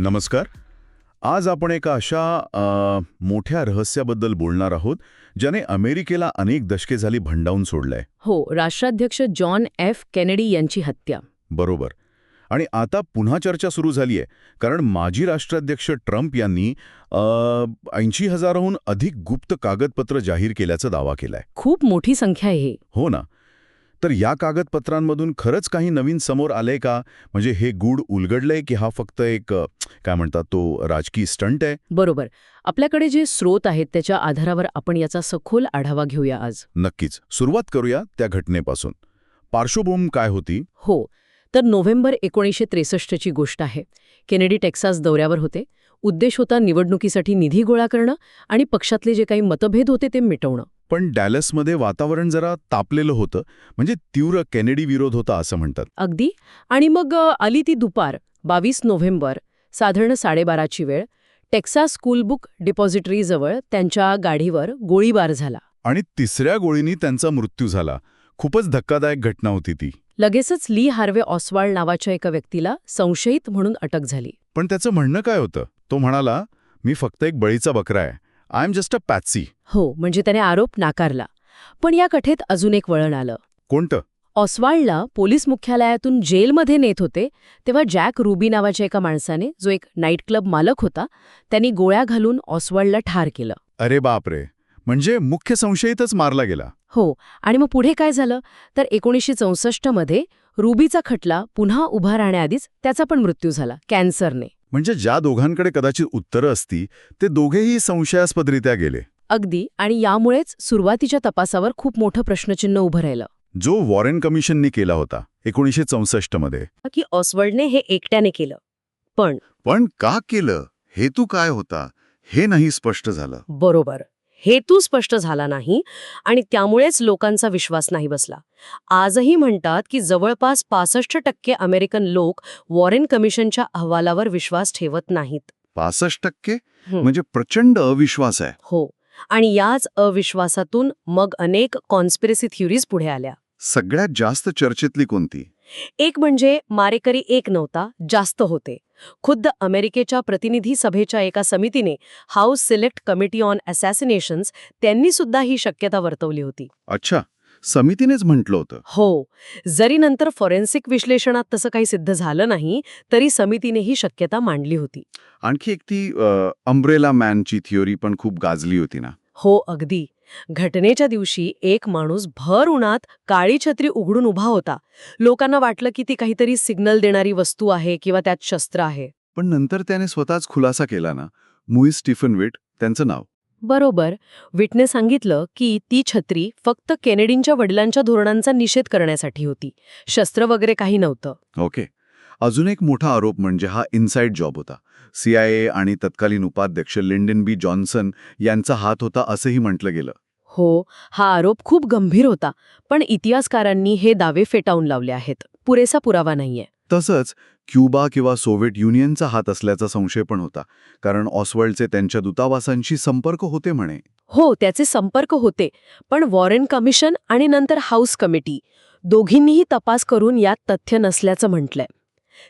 नमस्कार. आज आपण एका अशा मोठ्या रहस्याबद्दल बोलणार आहोत ज्याने अमेरिकेला अनेक दशके झाली भंडावून सोडलंय. हो राष्ट्राध्यक्ष जॉन एफ केनेडी यांची हत्या. बरोबर. आणि आता पुन्हा चर्चा सुरू झालीय कारण माजी राष्ट्राध्यक्ष ट्रम्प यांनी ऐंशी हजाराहून अधिक गुप्त कागदपत्र जाहीर केल्याचा दावा केलाय. खूप मोठी संख्या आहे हो ना. तर या कागदपत्रांमधून खरंच काही नवीन समोर आलंय का? म्हणजे हे गूढ उलगडलंय की हा फक्त एक काय म्हणतात तो राजकीय स्टंट आहे? बरोबर. आपल्याकडे जे स्रोत आहेत त्याच्या आधारावर आपण याचा सखोल आढावा घेऊया आज. नक्कीच. सुरुवात करूया त्या घटनेपासून. पार्श्वभूमी काय होती? हो. तर नोव्हेंबर एकोणीसशे त्रेसष्टची गोष्ट आहे. केनेडी टेक्सास दौऱ्यावर होते. उद्देश होता निवडणुकीसाठी निधी गोळा करणं आणि पक्षातले जे काही मतभेद होते ते मिटवणं. पण डॅलसमध्ये वातावरण जरा तापलेलं होतं. म्हणजे तीव्र केनेडी विरोध होता असं म्हणतात. अगदी. आणि मग आली ती दुपार बावीस नोव्हेंबर साधारण साडेबाराची वेळ. टेक्सास स्कूल बुक डिपॉझिटरीजवळ त्यांच्या गाडीवर गोळीबार झाला. आणि तिसऱ्या गोळीनी त्यांचा मृत्यू झाला. खूपच धक्कादायक घटना होती ती. लगेचच ली हार्वे ऑस्वाल्ड नावाच्या एका व्यक्तीला संशयित म्हणून अटक झाली. पण त्याचं म्हणणं काय होतं? तो म्हणाला मी फक्त एक बळीचा बकरा आहे. I am just a patsy हो म्हणजे त्याने आरोप नाकारला. पण या कथेत अजून एक वळण आलं. कोणतं? ऑस्वाल्डला पोलीस मुख्यालयातून जेलमध्ये नेत होते तेव्हा जॅक रुबी नावाच्या एका माणसाने जो एक नाईट क्लब मालक होता त्यांनी गोळ्या घालून ऑस्वाल्डला ठार केलं. अरे बापरे. म्हणजे मुख्य संशयितच मारला गेला. हो आणि मग पुढे काय झालं? तर एकोणीसशे चौसष्टमध्ये रुबीचा खटला पुन्हा उभा राहण्याआधीच त्याचा पण मृत्यू झाला कॅन्सरने. म्हणजे ज्या दोघांकडे कदाचित उत्तरं असती ते दोघेही संशयास्पदरित्या गेले. अगदी. आणि यामुळेच सुरुवातीच्या तपासावर खूप मोठं प्रश्नचिन्ह उभं राहिलं. जो वॉरेन कमिशननी केला होता एकोणीसशे चौसष्टमध्ये की ऑसवर्डने हे एकट्याने केलं. पण पण का केलं? हेतू काय होता? हे नाही स्पष्ट झालं. बरोबर. हेतू स्पष्ट झाला नाही आणि त्यामुळेच लोकांचा विश्वास नाही बसला. आजही म्हणतात की जवळपास पासष्ट टक्के अमेरिकन लोक वॉरेन कमिशनच्या अहवालावर विश्वास ठेवत नाहीत. पासष्ट टक्के. म्हणजे प्रचंड अविश्वास आहे. हो. आणि याच अविश्वासातून मग अनेक कॉन्स्पिरसी थ्युरीज पुढे आल्या. सगळ्यात जास्त चर्चेतली कोणती? एक म्हणजे मारेकरी एक नव्हता जास्त होते. खुद्द अमेरिकेच्या प्रतिनिधी सभेच्या एका समितीने house select committee on assassinations त्यांनी सुद्धा ही शक्यता वर्तवली होती. अच्छा समितीनेच म्हटलं होतं. हो जरी नंतर फॉरेन्सिक विश्लेषणात तसं काही सिद्ध झालं नाही तरी समितीने ही शक्यता मांडली होती. आणखी एक ती अम्ब्रेला मॅनची थिओरी पण खूप गाजली होती ना. हो अगदी. घटनेच्या दिवशी एक माणूस भर उन्हात काळी छत्री उघडून उभा होता. लोकांना वाटलं की ती काहीतरी सिग्नल देणारी वस्तू आहे किंवा त्यात शस्त्र आहे. पण नंतर त्याने स्वतःच खुलासा केला ना. मुई स्टीफन विट त्यांचं नाव. बरोबर. विटने सांगितलं की ती छत्री फक्त केनेडींच्या वडिलांच्या धोरणांचा निषेध करण्यासाठी होती. शस्त्र वगैरे काही नव्हतं. ओके. अजून एक मोठा आरोप म्हणजे हा इनसाइड जॉब होता. सीआयए आणि तत्कालीन उपाध्यक्ष लिंडन बी जॉन्सन यांचा हात होता असंही म्हटलं गेलं. हो हा आरोप खूप गंभीर होता पण इतिहासकारांनी हे दावे फेटाळून लावले आहेत. पुरेसा पुरावा नाहीये. तसंच क्युबा किंवा सोव्हिएट युनियनचा हात असल्याचा संशय पण होता कारण ऑसवर्ल्डचे त्यांच्या दूतावासांशी संपर्क होते म्हणे. हो त्याचे संपर्क होते पण वॉरेन कमिशन आणि नंतर हाऊस कमिटी दोघींनीही तपास करून यात तथ्य नसल्याचं म्हटलंय.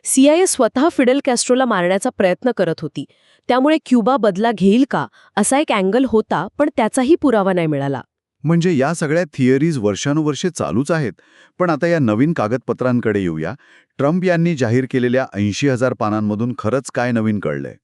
सीआयए स्वतः फिडेल कॅस्ट्रोला मारण्याचा प्रयत्न करत होती. त्यामुळे क्युबा बदला घेईल का असा एक अँगल होता पण त्याचाही पुरावा नाही मिळाला. म्हणजे या सगळ्या थिअरीज वर्षानुवर्षे चालूच आहेत. पण आता या नवीन कागदपत्रांकडे येऊया. ट्रम्प यांनी जाहीर केलेल्या ऐंशी हजार पानांमधून खरंच काय नवीन कळलंय?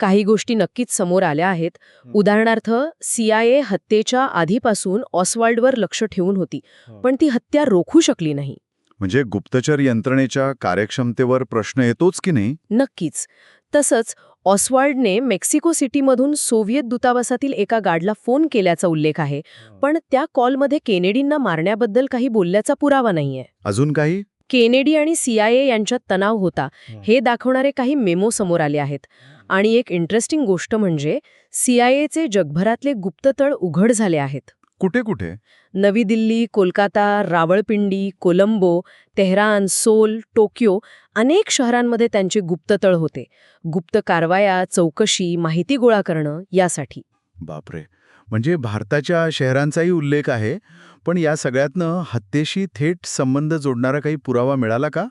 काही गोष्टी नक्कीच समोर आल्या आहेत. उदाहरणार्थ सीआयए हत्येच्या आधीपासून ऑसवाल्डवर लक्ष ठेवून होती पण ती हत्या रोखू शकली नाही. म्हणजे गुप्तचर यंत्रणेच्या कार्यक्षमतेवर प्रश्न येतोच की नाही? नक्कीच. तसंच ऑसवाल्डने मेक्सिको सिटीमधून सोव्हिएत दूतावासातील एका गार्डला फोन केल्याचा उल्लेख आहे. पण त्या कॉलमध्ये केनेडींना मारण्याबद्दल काही बोलल्याचा पुरावा नाहीये. अजून काही? केनेडी आणि सीआयए यांच्यात तणाव होता. हे. दाखवणारे काही मेमो समोर आले आहेत. आणि एक इंटरेस्टिंग गोष्ट म्हणजे सीआयएचे जगभरातले गुप्ततळ उघड झाले आहेत. कुठे कुठे? Navi Delhi Kolkata Rawalpindi Colombo Tehran Seoul Tokyo अनेक शहरांमध्ये त्यांचे गुप्ततळ होते. गुप्त कारवाया चौकशी माहिती गोळा करणं यासाठी. बापरे. म्हणजे भारताच्या शहरांचाही उल्लेख आहे पण या सगळ्यातनं हत्येशी थेट संबंध जोडणारा काही पुरावा मिळाला का?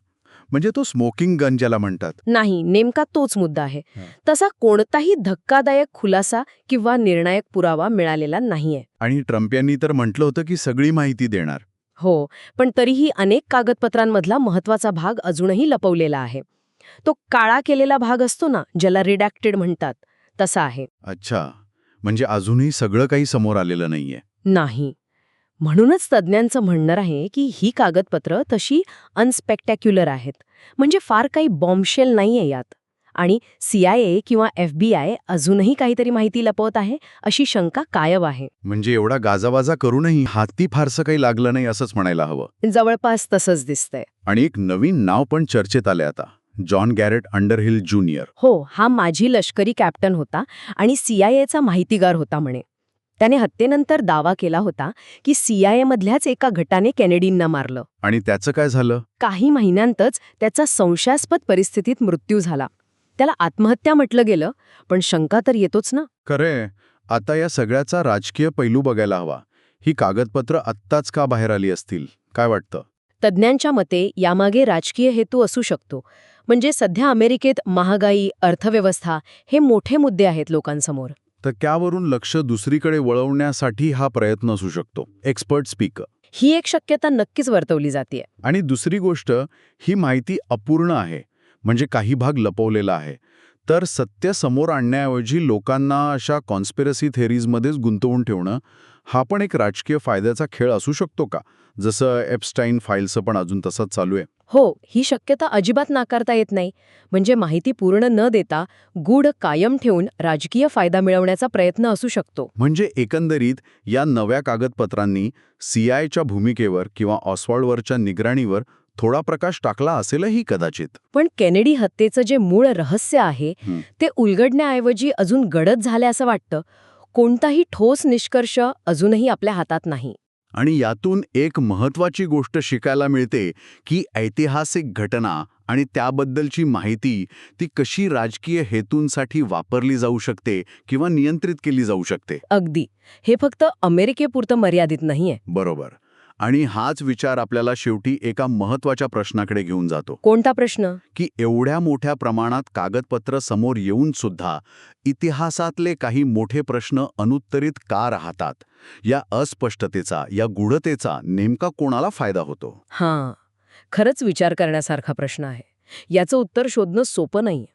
म्हणजे तो स्मोकिंग गन ज्याला म्हणतात. नाही नेमका तोच मुद्दा आहे. तसा कोणताही धक्कादायक खुलासा किंवा निर्णायक पुरावा मिळालेला नाहीये. आणि ट्रम्प यांनी तर म्हटलं होतं की सगळी माहिती देणार. हो पण तरीही अनेक कागदपत्रांमधला महत्त्वाचा भाग अजूनही लपवलेला आहे. तो काळा केलेला भाग असतो ना ज्याला रिडॅक्टेड म्हणतात तसा आहे. अच्छा म्हणजे अजूनही सगळं काही समोर आलेलं नाहीये. नाही. म्हणूनच तज्ज्ञांचं म्हणणं आहे की ही कागदपत्र तशी अनस्पेक्टॅक्युलर आहेत. म्हणजे फार काही बॉम्बशेल नाहीये यात. आणि सीआयए किंवा एफबीआय अजूनही काहीतरी माहिती लपवत आहे अशी शंका कायम आहे. म्हणजे एवढा गाजावाजा करूनही हाती फारसं काही लागलं नाही असंच म्हणायला हवं. जवळपास तसंच दिसतंय. आणि एक नवीन नाव पण चर्चेत आले आता जॉन गॅरेट अंडरहिल ज्युनियर. हो हा माझी लष्करी कॅप्टन होता आणि सीआयएचा माहितीगार होता म्हणे. त्याने हत्येनंतर दावा केला होता की सीआयए मधल्याच एका गटाने केनेडींना मारलं. आणि त्याचं काय झालं? काही महिन्यांतच त्याचा संशयास्पद परिस्थितीत मृत्यू झाला. त्याला आत्महत्या म्हटलं गेलं पण शंका तर येतोच ना? खरे आता या सगळ्याचा राजकीय पैलू बघायला हवा. ही कागदपत्र आत्ताच का बाहेर आली असतील? काय वाटतं? तज्ज्ञांच्या मते यामागे राजकीय हेतू असू शकतो. म्हणजे सध्या अमेरिकेत महागाई अर्थव्यवस्था हे मोठे मुद्दे आहेत लोकांसमोर. तर त्यावरून लक्ष दुसरीकडे वळवण्यासाठी हा प्रयत्न असू शकतो. एक्सपर्ट स्पीकर ही एक शक्यता नक्कीच वर्तवली जाते. आणि दुसरी गोष्ट ही माहिती अपूर्ण आहे म्हणजे काही भाग लपवलेला आहे. तर सत्य समोर आणण्याऐवजी लोकांना अशा कॉन्स्पिरसी थेरीजमध्येच गुंतवून ठेवणं हा पण एक राजकीय फायद्याचा खेळ असू शकतो का? जसं एपस्टाईन फाईलचं पण अजून तसंच चालू आहे. हो ही शक्यता अजिबात नाकारता येत नाही. म्हणजे माहिती पूर्ण न देता गूढ कायम ठेवून राजकीय फायदा मिळवण्याचा प्रयत्न असू शकतो. म्हणजे एकंदरीत या नव्या कागदपत्रांनी सीआयच्या भूमिकेवर किंवा ऑस्वॉल्डवरच्या निगराणीवर थोडा प्रकाश टाकला असेलही कदाचित. पण केनेडी हत्येचं जे मूळ रहस्य आहे. ते उलगडण्याऐवजी अजून गडद झाले असं वाटतं. कोणताही ठोस निष्कर्ष अजूनही आपल्या हातात नाही. आणि यातून एक महत्वाची गोष्ट शिकायला मिळते की ऐतिहासिक घटना आणि त्याबद्दलची माहिती ती कशी राजकीय हेतूंसाठी वापरली जाऊ शकते किंवा नियंत्रित केली जाऊ शकते. अगदी. हे फक्त अमेरिकेपुरतं मर्यादित नाहीये. बरोबर. आणि हाच विचार आपल्याला शेवटी एका महत्त्वाच्या प्रश्नाकडे घेऊन जातो. कोणता प्रश्न? की एवढ्या मोठ्या प्रमाणात कागदपत्र समोर येऊन सुद्धा इतिहासातले काही मोठे प्रश्न अनुत्तरित का राहतात? या अस्पष्टतेचा या गूढतेचा नेमका कोणाला फायदा होतो? हां खरंच विचार करण्यासारखा प्रश्न आहे. याचं उत्तर शोधणं सोपं नाही